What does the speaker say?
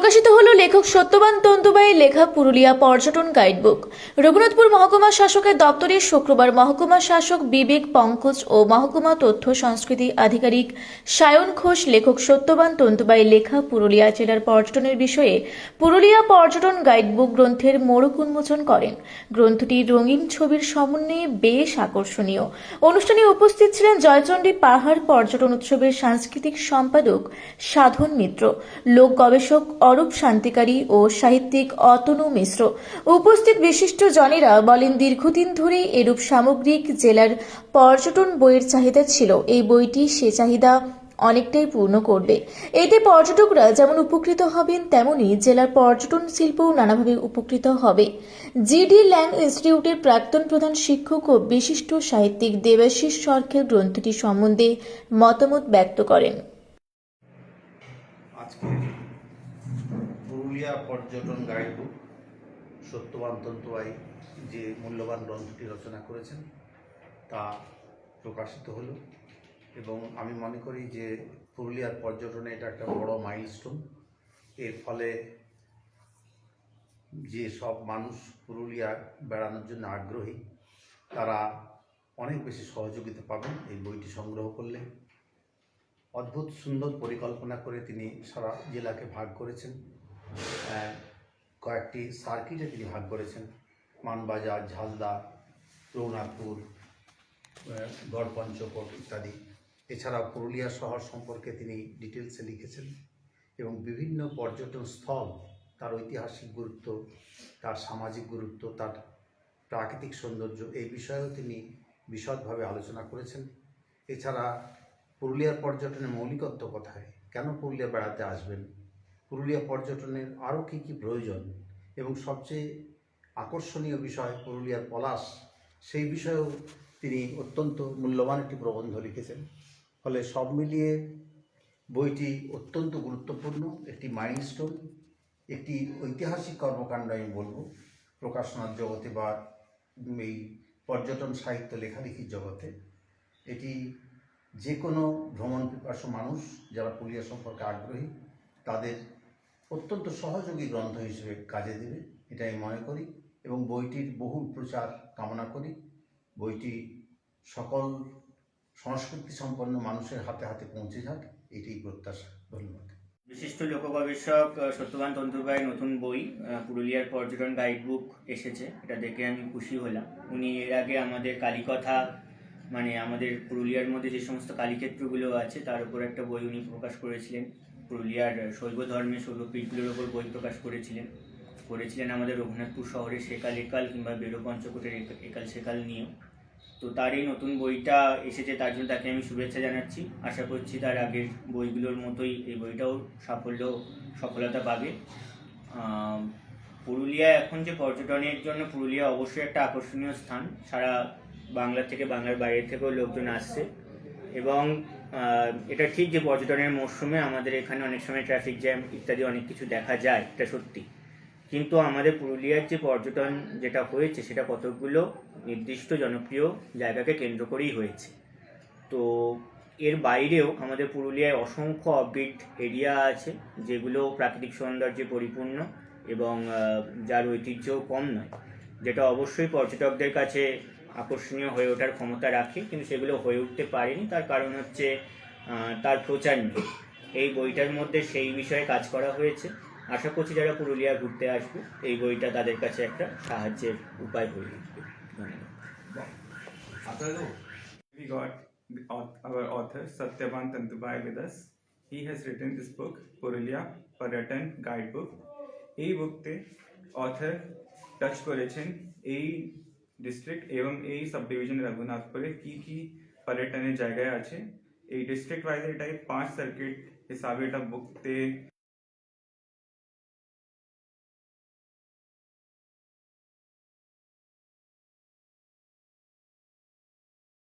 প্রকাশিত হলো লেখক সত্যবান তন্তুবাইয়ের লেখা পুরুলিয়া পর্যটন গাইডবুক। রঘুনাথপুর মহকুমা শাসকের দপ্তরে শুক্রবার মহকুমা শাসক বিবেক পঙ্কজ ও মহকুমা তথ্য সংস্কৃতি আধিকারিক সায়ন ঘোষ লেখক সত্যবান তন্তুবাইয়ের লেখা পুরুলিয়া জেলার পর্যটনের বিষয়ে পুরুলিয়া পর্যটন গাইডবুক গ্রন্থের মোড়ক উন্মোচন করেন। গ্রন্থটি রঙিন ছবির সমন্বয়ে বেশ আকর্ষণীয়। অনুষ্ঠানে উপস্থিত ছিলেন জয়চণ্ডী পাহাড় পর্যটন উৎসবের সাংস্কৃতিক সম্পাদক সাধন মিত্র। লোক গবেষক অরূপ শান্তিকারী ও সাহিত্যিক অতনু মিশ্র। উপস্থিত বিশিষ্ট জনেরা বলেন, দীর্ঘদিন ধরেই এরূপ সামগ্রিক জেলার পর্যটন বইয়ের চাহিদা ছিল। এই বইটি সে চাহিদা অনেকটাই পূর্ণ করবে। এতে পর্যটকরা যেমন উপকৃত হবেন, তেমনি জেলার পর্যটন শিল্পও নানাভাবে উপকৃত হবে। জিডি ল্যাং ইনস্টিটিউটের প্রাক্তন প্রধান শিক্ষক ও বিশিষ্ট সাহিত্যিক দেবাশিস সরকার গ্রন্থটি সম্বন্ধে মতামত ব্যক্ত করেন। পুরুলিয়া পর্যটন গাইডবুক, সত্যবান তন্তুবাই যে মূল্যবান গ্রন্থটি রচনা করেছেন, তা প্রকাশিত হলো এবং আমি মনে করি যে পুরুলিয়ার পর্যটনে এটা একটা বড় মাইলস্টোন এর ফলে যে সব মানুষ পুরুলিয়া বেড়ানোর জন্য আগ্রহী, তারা অনেক বেশি সহযোগিতা পাবেন এই বইটি সংগ্রহ করলে। অদ্ভুত সুন্দর পরিকল্পনা করে তিনি সারা জেলাকে ভাগ করেছেন। কয়েকটি সার্কিটে তিনি ভাগ করেছেন। মানবাজার ঝালদা রঘুনাথপুর আহ, গড়পঞ্চকোট ইত্যাদি। এছাড়া পুরুলিয়া শহর সম্পর্কে তিনি ডিটেলসে লিখেছেন এবং বিভিন্ন পর্যটন স্থল তার ঐতিহাসিক গুরুত্ব তার সামাজিক গুরুত্ব তার প্রাকৃতিক সৌন্দর্য এই বিষয়েও তিনি বিশদভাবে আলোচনা করেছেন। এছাড়া পুরুলিয়ার পর্যটনের মৌলিকত্ব কোথায়? কেন পুরুলিয়া বেড়াতে আসবেন? পুরুলিয়া পর্যটনের আরও কী কী প্রয়োজন এবং সবচেয়ে আকর্ষণীয় বিষয় পুরুলিয়ার পলাশ, সেই বিষয়েও তিনি অত্যন্ত মূল্যবান একটি প্রবন্ধ লিখেছেন। ফলে সব মিলিয়ে বইটি অত্যন্ত গুরুত্বপূর্ণ, একটি মাইলস্টোন, একটি ঐতিহাসিক কর্মকাণ্ড আমি বলব। প্রকাশনার জগতে বা এই পর্যটন সাহিত্য লেখালেখির জগতে এটি যে কোনো ভ্রমণ পিপাসু মানুষ যারা পুরুলিয়া সম্পর্কে আগ্রহী, তাদের অত্যন্ত সহযোগী গ্রন্থ হিসেবে কাজে দেবে এটা আমি মনে করি। এবং বইটির বহুল প্রচার কামনা করি। বইটি সকল সংস্কৃতি সম্পন্ন মানুষের হাতে হাতে পৌঁছে যাক, এটাই প্রত্যাশা। ধন্যবাদ। বিশিষ্ট লোক গবেষক সত্যবান তন্তুবাইয়ের নতুন বই পুরুলিয়ার পর্যটন গাইডবুক এসেছে, এটা দেখে আমি খুশি হলাম। উনি এর আগে আমাদের কালীকথা মানে আমাদের পুরুলিয়ার মধ্যে যে সমস্ত কালীক্ষেত্রগুলো আছে, তার উপর একটা বই উনি প্রকাশ করেছিলেন। পুরুলিয়ার শৈব ধর্মের শৈবপীঠগুলোর ওপর বই প্রকাশ করেছিলেন। করেছিলেন আমাদের রঘুনাথপুর শহরে সেকাল একাল কিংবা বেরো পঞ্চকোটের একাল সেকাল নিয়েও। তো তার এই নতুন বইটা এসেছে, তার জন্য তাকে আমি শুভেচ্ছা জানাচ্ছি। আশা করছি তার আগের বইগুলোর মতোই এই বইটাও সাফল্য, সফলতা পাবে। পুরুলিয়া এখন যে পর্যটনের জন্য, পুরুলিয়া অবশ্যই একটা আকর্ষণীয় স্থান। সারা বাংলা থেকে বাংলার বাইরে থেকেও লোকজন আসছে। এবং এটা ঠিক যে পর্যটনের মরশুমে আমাদের এখানে অনেক সময় ট্রাফিক জ্যাম ইত্যাদি অনেক কিছু দেখা যায়, এটা সত্যি। কিন্তু আমাদের পুরুলিয়ার যে পর্যটন যেটা হয়েছে, সেটা কতগুলো নির্দিষ্ট জনপ্রিয় জায়গাকে কেন্দ্র করেই হয়েছে। তো এর বাইরেও আমাদের পুরুলিয়ায় অসংখ্য অফবিট এরিয়া আছে, যেগুলো প্রাকৃতিক সৌন্দর্যে পরিপূর্ণ এবং যার ঐতিহ্যও কম নয়। যেটা অবশ্যই পর্যটকদের কাছে আকর্ষণীয় হয়ে ওঠার ক্ষমতা রাখে কিন্তু সেগুলো হয়ে উঠতে পারেনি। তার কারণ হচ্ছে তার প্রচার নেই। এই বইটার মধ্যে সেই বিষয়ে কাজ করা হয়েছে। আশা করছি যারা পুরুলিয়া ঘুরতে আসবে এই বইটা তাদের কাছে একটা সাহায্যের উপায় হয়ে উঠবে। We our author Satyavan Tantubai with us. He has written this book, Purulia Paratan Guidebook. এই বুকতে অথর টাচ করেছেন এই ডিস্ট্রিক্ট এবং এই সাব ডিভিশন রঘুনাথপুরে কি কি পর্যটনের জায়গায় আছে এই ডিস্ট্রিক্ট ওয়াইজ এটাই পাঁচ সার্কিট হিসাবে এটা বুকতে